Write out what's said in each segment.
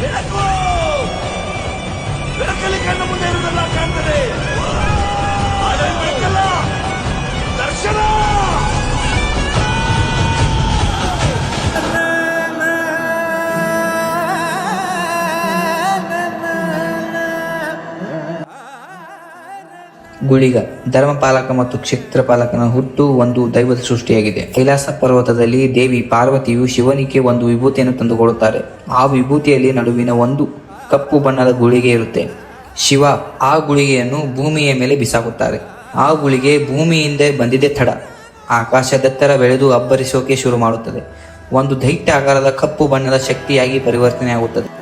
ಬೆಳಕು ಬೆಳಕಲ್ಲಿ ಕಣ್ಣು ಮುಂದೆ ಇರುವುದೆಲ್ಲ ಕಾಣ್ತದೆ ಗುಳಿಗ, ಧರ್ಮಪಾಲಕ ಮತ್ತು ಕ್ಷೇತ್ರಪಾಲಕನ ಹುಟ್ಟು ಒಂದು ದೈವದ ಸೃಷ್ಟಿಯಾಗಿದೆ. ಕೈಲಾಸ ಪರ್ವತದಲ್ಲಿ ದೇವಿ ಪಾರ್ವತಿಯು ಶಿವನಿಗೆ ಒಂದು ವಿಭೂತಿಯನ್ನು ತಂದುಕೊಡುತ್ತಾರೆ. ಆ ವಿಭೂತಿಯಲ್ಲಿ ನಡುವಿನ ಒಂದು ಕಪ್ಪು ಬಣ್ಣದ ಗುಳಿಗೆ ಇರುತ್ತೆ. ಶಿವ ಆ ಗುಳಿಗೆಯನ್ನು ಭೂಮಿಯ ಮೇಲೆ ಬಿಸಾಕುತ್ತಾರೆ. ಆ ಗುಳಿಗೆ ಭೂಮಿಯಿಂದ ಬಂದಿದೆ ತಡ. ಆಕಾಶದತ್ತರ ಬೆಳೆದು ಅಬ್ಬರಿಸೋಕೆ ಶುರು ಮಾಡುತ್ತದೆ ಒಂದು ದೈತ್ಯ ಆಕಾರದ ಕಪ್ಪು ಬಣ್ಣದ ಶಕ್ತಿಯಾಗಿ ಪರಿವರ್ತನೆಯಾಗುತ್ತದೆ.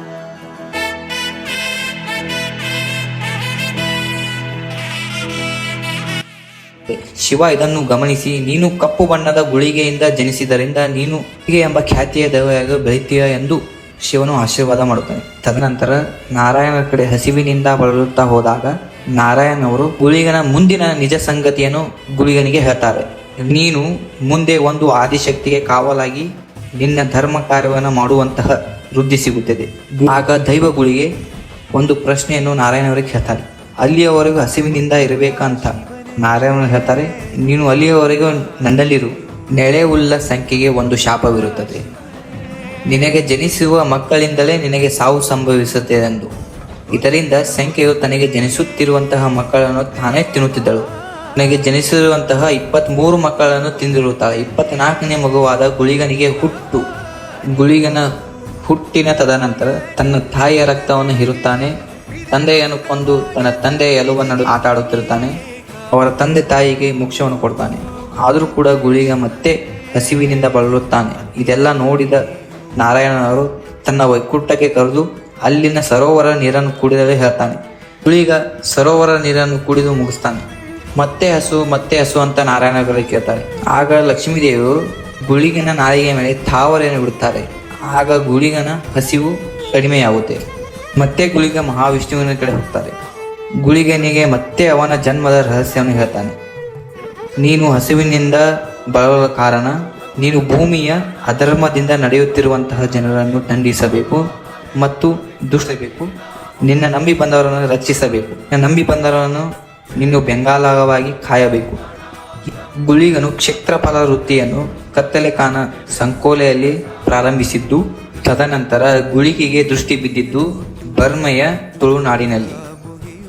ಶಿವ ಇದನ್ನು ಗಮನಿಸಿ, ನೀನು ಕಪ್ಪು ಬಣ್ಣದ ಗುಳಿಗೆಯಿಂದ ಜನಿಸಿದರಿಂದ ನೀನು ಹೀಗೆ ಎಂಬ ಖ್ಯಾತಿಯ ದೈವವಾಗಿ ಬೆಳಿತೀಯ ಎಂದು ಶಿವನು ಆಶೀರ್ವಾದ ಮಾಡುತ್ತಾನೆ. ತದನಂತರ ನಾರಾಯಣನ ಕಡೆ ಹಸಿವಿನಿಂದ ಬಳಲುತ್ತಾ ಹೋದಾಗ ನಾರಾಯಣ ಅವರು ಗುಳಿಗನ ಮುಂದಿನ ನಿಜ ಸಂಗತಿಯನ್ನು ಗುಳಿಗನಿಗೆ ಹೇಳ್ತಾರೆ. ನೀನು ಮುಂದೆ ಒಂದು ಆದಿಶಕ್ತಿಗೆ ಕಾವಲಾಗಿ ನಿನ್ನ ಧರ್ಮ ಕಾರ್ಯವನ್ನು ಮಾಡುವಂತಹ ವೃದ್ಧಿ ಸಿಗುತ್ತದೆ. ಆಗ ದೈವ ಗುಳಿಗೆ ಒಂದು ಪ್ರಶ್ನೆಯನ್ನು ನಾರಾಯಣವರಿಗೆ ಹೇಳ್ತಾರೆ ಅಲ್ಲಿಯವರೆಗೂ ಹಸಿವಿನಿಂದ ಇರಬೇಕಂತ ನಾರಾಯಣ ಹೇಳ್ತಾರೆ, ನೀನು ಅಲ್ಲಿಯವರೆಗೂ ನನ್ನಲ್ಲಿರು. ನೆಳೆ ಉಳ್ಳ ಸಂಖ್ಯೆಗೆ ಒಂದು ಶಾಪವಿರುತ್ತದೆ. ನಿನಗೆ ಜನಿಸುವ ಮಕ್ಕಳಿಂದಲೇ ನಿನಗೆ ಸಾವು ಸಂಭವಿಸುತ್ತದೆ ಎಂದು. ಇದರಿಂದ ಸಂಖ್ಯೆಯು ತನಗೆ ಜನಿಸುತ್ತಿರುವಂತಹ ಮಕ್ಕಳನ್ನು ತಾನೇ ತಿನ್ನುತ್ತಿದ್ದಳು. ನನಗೆ ಜನಿಸಿರುವಂತಹ ಇಪ್ಪತ್ತ್ಮೂರು ಮಕ್ಕಳನ್ನು ತಿಂದಿರುತ್ತಾಳೆ. ಇಪ್ಪತ್ನಾಲ್ಕನೇ ಮಗುವಾದ ಗುಳಿಗನಿಗೆ ಹುಟ್ಟು. ಗುಳಿಗನ ಹುಟ್ಟಿನ ತದನಂತರ ತನ್ನ ತಾಯಿಯ ರಕ್ತವನ್ನು ಹೀರುತ್ತಾನೆ. ತಂದೆಯನ್ನು ಕೊಂದು ತನ್ನ ತಂದೆಯ ಎಲುವನ್ನು ಆಟ ಆಡುತ್ತಿರುತ್ತಾನೆ ಅವರ ತಂದೆ ತಾಯಿಗೆ ಮೋಕ್ಷವನ್ನು ಕೊಡ್ತಾನೆ. ಆದರೂ ಕೂಡ ಗುಳಿಗ ಮತ್ತೆ ಹಸಿವಿನಿಂದ ಬಳಲುತ್ತಾನೆ. ಇದೆಲ್ಲ ನೋಡಿದ ನಾರಾಯಣನವರು ತನ್ನ ವೈಕುಂಠಕ್ಕೆ ಕರೆದು ಅಲ್ಲಿನ ಸರೋವರ ನೀರನ್ನು ಕುಡಿದರೆ ಹೇಳ್ತಾನೆ. ಗುಳಿಗ ಸರೋವರ ನೀರನ್ನು ಕುಡಿದು ಮುಗಿಸ್ತಾನೆ. ಮತ್ತೆ ಹಸು ಮತ್ತೆ ಹಸು ಅಂತ ನಾರಾಯಣಗಳಿಗೆ ಕೇಳ್ತಾರೆ. ಆಗ ಲಕ್ಷ್ಮೀದೇವಿಯವರು ಗುಳಿಗನ ನಾಲಿಗೆ ಮೇಲೆ ತಾವರೆಯನ್ನು ಬಿಡುತ್ತಾರೆ. ಆಗ ಗುಳಿಗನ ಹಸಿವು ಕಡಿಮೆಯಾಗುತ್ತೆ. ಮತ್ತೆ ಗುಳಿಗ ಮಹಾವಿಷ್ಣುವಿನ ಕಡೆ ಹೋಗ್ತಾರೆ. ಗುಳಿಗನಿಗೆ ಮತ್ತೆ ಅವನ ಜನ್ಮದ ರಹಸ್ಯವನ್ನು ಹೇಳ್ತಾನೆ. ನೀನು ಹಸುವಿನಿಂದ ಬಳಲುವ ಕಾರಣ ನೀನು ಭೂಮಿಯ ಅಧರ್ಮದಿಂದ ನಡೆಯುತ್ತಿರುವಂತಹ ಜನರನ್ನು ದಂಡಿಸಬೇಕು ಮತ್ತು ದುಷ್ಟಬೇಕು. ನಿನ್ನ ನಂಬಿ ಬಂದವರನ್ನು ರಕ್ಷಿಸಬೇಕು. ನಿನ್ನ ನಂಬಿ ಬಂದವರನ್ನು ನೀನು ಬೆಂಗಾಲವಾಗಿ ಕಾಯಬೇಕು. ಗುಳಿಗನು ಕ್ಷೇತ್ರಫಲ ವೃತ್ತಿಯನ್ನು ಕತ್ತಲೆ ಕಾನ ಸಂಕೋಲೆಯಲ್ಲಿ ಪ್ರಾರಂಭಿಸಿದ್ದು, ತದನಂತರ ಗುಳಿಗೆಗೆ ದೃಷ್ಟಿ ಬಿದ್ದಿದ್ದು ಬರ್ಮೆಯ ತುಳುನಾಡಿನಲ್ಲಿ.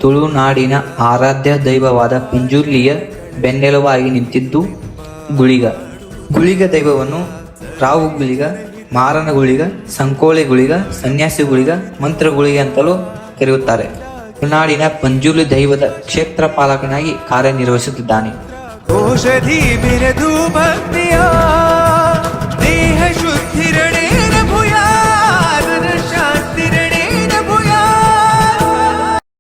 ತುಳುನಾಡಿನ ಆರಾಧ್ಯ ದೈವವಾದ ಪಿಂಜುರ್ಲಿಯ ಬೆನ್ನೆಲುವಾಗಿ ನಿಂತಿದ್ದು ಗುಳಿಗ. ಗುಳಿಗ ದೈವವನ್ನು ರಾವು ಗುಳಿಗ, ಮಾರನ ಗುಳಿಗ ಸಂಕೋಳೆ ಗುಳಿಗ, ಸನ್ಯಾಸಿ ಗುಳಿಗ, ಮಂತ್ರ ಗುಳಿಗ ಅಂತಲೂ ಕರೆಯುತ್ತಾರೆ. ತುಳುನಾಡಿನ ಪಂಜುರ್ಲಿ ದೈವದ ಕ್ಷೇತ್ರ ಪಾಲಕನಾಗಿ ಕಾರ್ಯನಿರ್ವಹಿಸುತ್ತಿದ್ದಾನೆ. ಔಷಧಿ ಬಿರದು ಭಕ್ತಿಯ